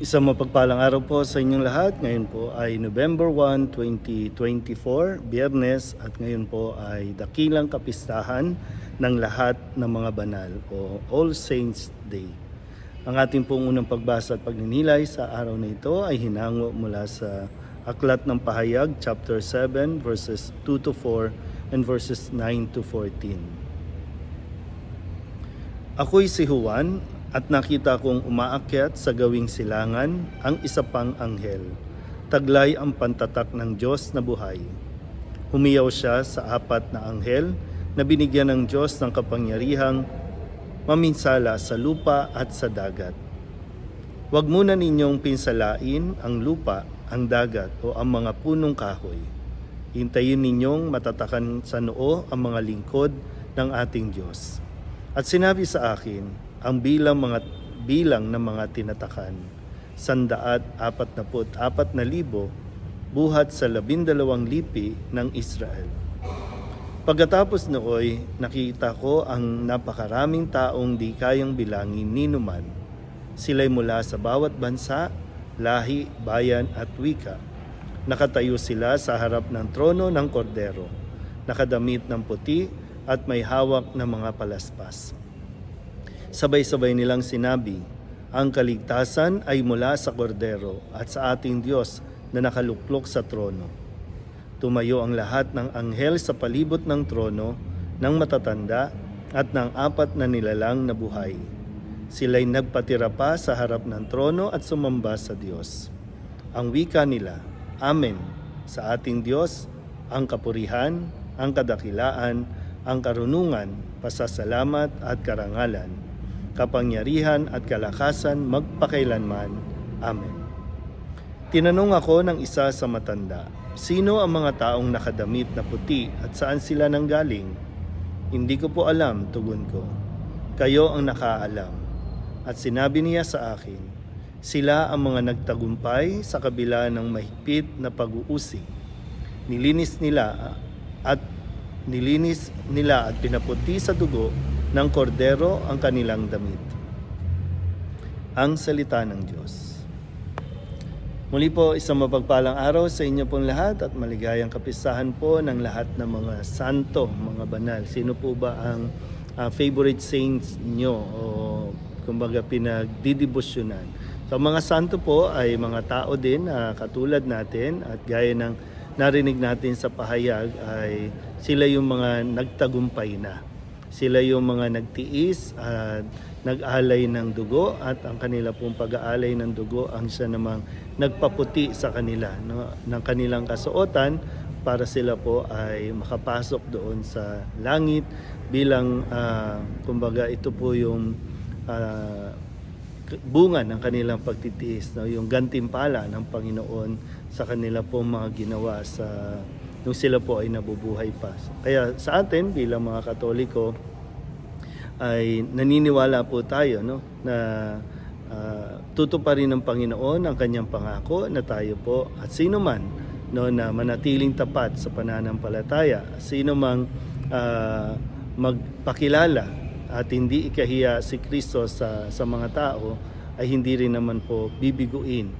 Isang mapagpalang araw po sa inyong lahat. Ngayon po ay November 1, 2024, Biyernes at ngayon po ay dakilang kapistahan ng lahat ng mga banal o All Saints Day. Ang ating pong unang pagbasa at pagninilay sa araw na ito ay hinango mula sa Aklat ng Pahayag, chapter 7, verses 2 to 4 and verses 9 to 14. Ako'y si Juan at nakita kong umaakyat sa gawing silangan ang isa pang anghel. Taglay ang pantatak ng Diyos na buhay. Humiyaw siya sa apat na anghel na binigyan ng Diyos ng kapangyarihang maminsala sa lupa at sa dagat. Huwag muna ninyong pinsalain ang lupa, ang dagat o ang mga punong kahoy. Hintayin ninyong matatakan sa noo ang mga lingkod ng ating Diyos. At sinabi sa akin, ang bilang mga bilang ng mga tinatakan, sandaat apat na put apat na libo, buhat sa labindalawang lipi ng Israel. Pagkatapos nooy, nakita ko ang napakaraming taong di kayang bilangin ni numan. Sila'y mula sa bawat bansa, lahi, bayan at wika. Nakatayo sila sa harap ng trono ng kordero, nakadamit ng puti at may hawak na mga palaspas. Sabay-sabay nilang sinabi, ang kaligtasan ay mula sa kordero at sa ating Diyos na nakaluklok sa trono. Tumayo ang lahat ng anghel sa palibot ng trono, ng matatanda at ng apat na nilalang na buhay. Sila'y nagpatira pa sa harap ng trono at sumamba sa Diyos. Ang wika nila, Amen, sa ating Diyos, ang kapurihan, ang kadakilaan, ang karunungan, pasasalamat at karangalan, kapangyarihan at kalakasan magpakailanman. Amen. Tinanong ako ng isa sa matanda, sino ang mga taong nakadamit na puti at saan sila nanggaling? Hindi ko po alam, tugon ko. Kayo ang nakaalam. At sinabi niya sa akin, sila ang mga nagtagumpay sa kabila ng mahigpit na pag-uusig. Nilinis nila at nilinis nila at pinaputi sa dugo ng kordero ang kanilang damit. Ang salita ng Diyos. Muli po, isang mapagpalang araw sa inyo pong lahat at maligayang kapisahan po ng lahat ng mga santo, mga banal. Sino po ba ang ah, favorite saints nyo o kumbaga pinagdidibusyonan? So mga santo po ay mga tao din na katulad natin at gaya ng narinig natin sa pahayag ay sila yung mga nagtagumpay na. Sila yung mga nagtiis at nag-alay ng dugo at ang kanila pong pag-aalay ng dugo ang siya namang nagpaputi sa kanila no, ng kanilang kasuotan para sila po ay makapasok doon sa langit bilang ah, kumbaga ito po yung ah, bunga ng kanilang pagtitiis, no? yung gantimpala ng Panginoon sa kanila po mga ginawa sa nung sila po ay nabubuhay pa. Kaya sa atin bilang mga Katoliko ay naniniwala po tayo no na uh, tutuparin ng Panginoon ang kanyang pangako na tayo po at sino man no na manatiling tapat sa pananampalataya, sino mang ah, magpakilala at hindi ikahiya si Kristo sa sa mga tao ay hindi rin naman po bibiguin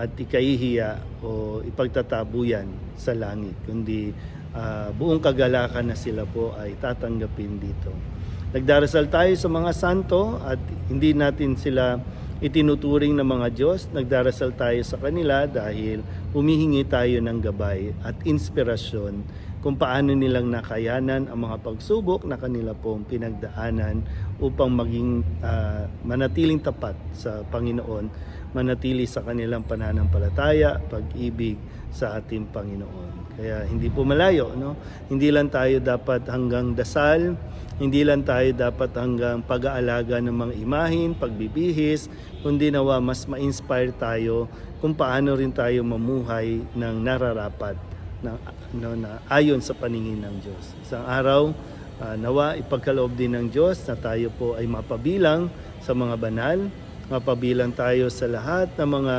at ikahihiya o ipagtatabuyan sa langit kundi ah, buong kagalakan na sila po ay tatanggapin dito. Nagdarasal tayo sa mga santo at hindi natin sila itinuturing ng mga Diyos. Nagdarasal tayo sa kanila dahil humihingi tayo ng gabay at inspirasyon kung paano nilang nakayanan ang mga pagsubok na kanila pong pinagdaanan upang maging ah, manatiling tapat sa Panginoon, manatili sa kanilang pananampalataya, pag-ibig sa ating Panginoon. Kaya hindi po malayo, no? Hindi lang tayo dapat hanggang dasal, hindi lang tayo dapat hanggang pag-aalaga ng mga imahin, pagbibihis, kundi nawa mas ma-inspire tayo kung paano rin tayo mamuhay ng nararapat na, no, na ayon sa paningin ng Diyos. Isang araw, ah, nawa ipagkaloob din ng Diyos na tayo po ay mapabilang sa mga banal, mapabilang tayo sa lahat ng mga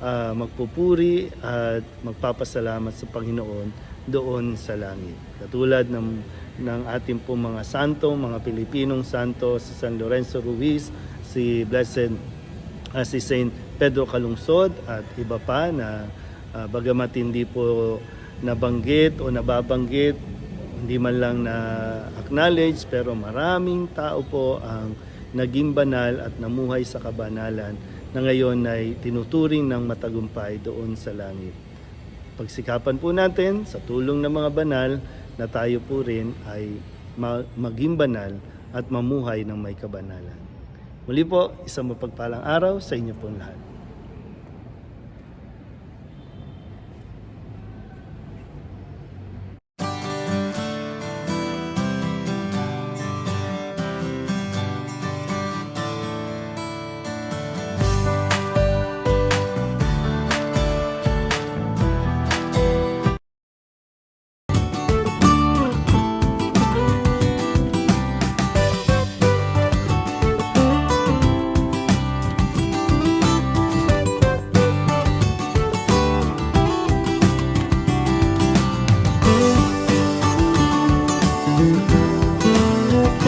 ah, magpupuri at magpapasalamat sa Panginoon doon sa langit. Katulad ng, ng ating po mga santo, mga Pilipinong santo, si San Lorenzo Ruiz, si Blessed ah, si Saint Pedro Kalungsod at iba pa na ah, bagamat hindi po nabanggit o nababanggit, hindi man lang na acknowledge pero maraming tao po ang naging banal at namuhay sa kabanalan na ngayon ay tinuturing ng matagumpay doon sa langit. Pagsikapan po natin sa tulong ng mga banal na tayo po rin ay ma- maging banal at mamuhay ng may kabanalan. Muli po, isang mapagpalang araw sa inyo po lahat.